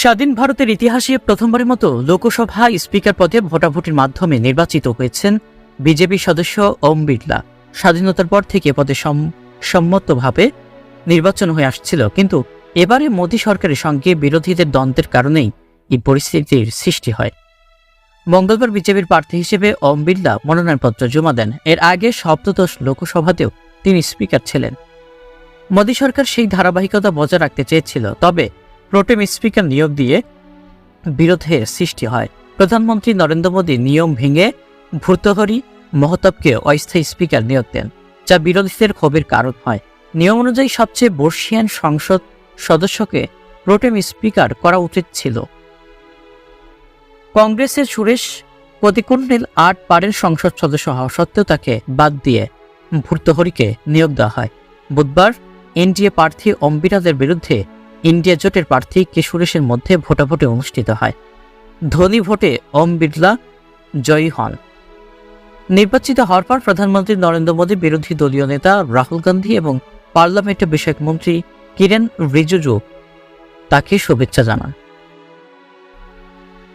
স্বাধীন ভারতের ইতিহাসে প্রথমবারের মতো লোকসভা স্পিকার পদে ভোটাভুটির মাধ্যমে নির্বাচিত হয়েছেন বিজেপি সদস্য ওম বিড়লা। স্বাধীনতার পর থেকে পদে সম- সম্মতভাবে নির্বাচন হয়ে আসছিল। কিন্তু এবারে মোদী সরকারের সঙ্গে বিরোধীদের দ্বন্দ্বের কারণেই এই পরিস্থিতির সৃষ্টি হয়। মঙ্গলবার বিজেপির প্রার্থী হিসেবে ওম বিড়লা মনোনয়নপত্র জমা দেন। এর আগে সপ্তদশ লোকসভাতেও তিনি স্পিকার ছিলেন। মোদী সরকার সেই ধারাবাহিকতা বজায় রাখতে চেয়েছিল। তবে প্রোটেম স্পিকার নিয়োগ দিয়ে বিরোধের সৃষ্টি হয়। প্রধানমন্ত্রী নরেন্দ্র মোদী নিয়ম ভেঙে ভূর্তহরি মহতাবকে অস্থায়ী স্পিকার নিয়োগ দেন, যা বিরোধীদের ক্ষোভের কারণ হয়। নিয়ম অনুযায়ী সবচেয়ে বর্ষিয়ান সংসদ সদস্যকে প্রোটেম স্পিকার করা উচিত ছিল। কংগ্রেসের সুরেশ প্রতিকুণ্ডিল আট পারের সংসদ সদস্য হওয়া সত্ত্বেও তাকে বাদ দিয়ে ভূর্তহরিকে নিয়োগ দেওয়া হয়। বুধবার এনডিএ প্রার্থী অম্বিরাদের বিরুদ্ধে ইন্ডিয়া জোটের প্রার্থী কে সুরেশের মধ্যে ভোটাভুটি অনুষ্ঠিত হয়। ধনী ভোটে ওম বিড়লা, জয়ী হন। নির্বাচিত হওয়ার পর প্রধানমন্ত্রী নরেন্দ্র মোদী, বিরোধী দলীয় নেতা রাহুল গান্ধী এবং পার্লামেন্ট বিষয়ক মন্ত্রী কিরেন রিজিজু তাকে শুভেচ্ছা জানান।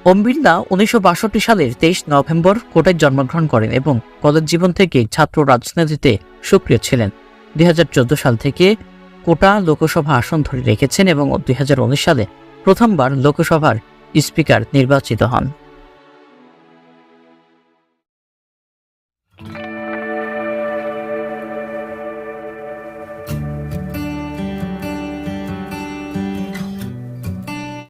ওম বিড়লা উনিশশো বাষট্টি সালের তেইশ নভেম্বর কোটায় জন্মগ্রহণ করেন এবং কলেজ জীবন থেকে ছাত্র রাজনীতিতে সক্রিয় ছিলেন। দুই হাজার চোদ্দ সাল থেকে কোটা লোকসভা আসন ধরে রেখেছেন এবং দুই হাজার উনিশ সালে প্রথমবার লোকসভার স্পিকার নির্বাচিত হন।